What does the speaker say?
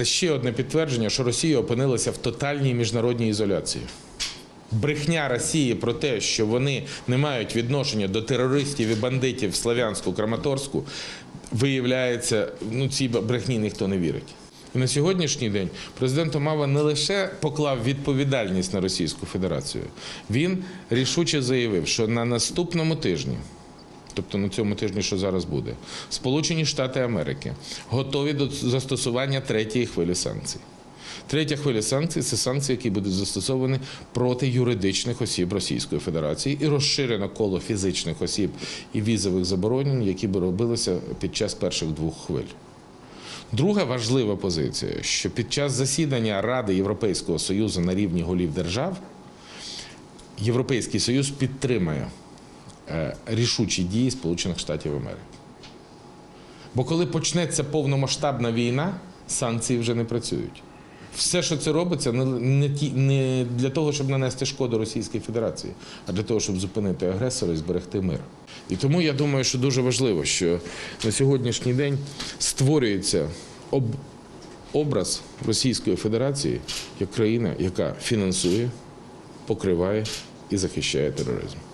Це ще одне підтвердження, що Росія опинилася в тотальній міжнародній ізоляції. Брехня Росії про те, що вони не мають відношення до терористів і бандитів в Славянську, Краматорську, виявляється, ну цій брехні ніхто не вірить. І на сьогоднішній день президент Омава не лише поклав відповідальність на Російську Федерацію, він рішуче заявив, що на наступному тижні тобто на цьому тижні, що зараз буде, Сполучені Штати Америки готові до застосування третьої хвилі санкцій. Третя хвиля санкцій це санкції, які будуть застосовані проти юридичних осіб Російської Федерації і розширено коло фізичних осіб і візових заборонень, які б робилися під час перших двох хвиль. Друга важлива позиція, що під час засідання Ради Європейського Союзу на рівні голів держав Європейський Союз підтримає рішучі дії Сполучених Штатів Америки. Бо коли почнеться повномасштабна війна, санкції вже не працюють. Все, що це робиться, не для того, щоб нанести шкоду Російській Федерації, а для того, щоб зупинити агресора і зберегти мир. І тому я думаю, що дуже важливо, що на сьогоднішній день створюється об, образ Російської Федерації як країна, яка фінансує, покриває і захищає тероризм.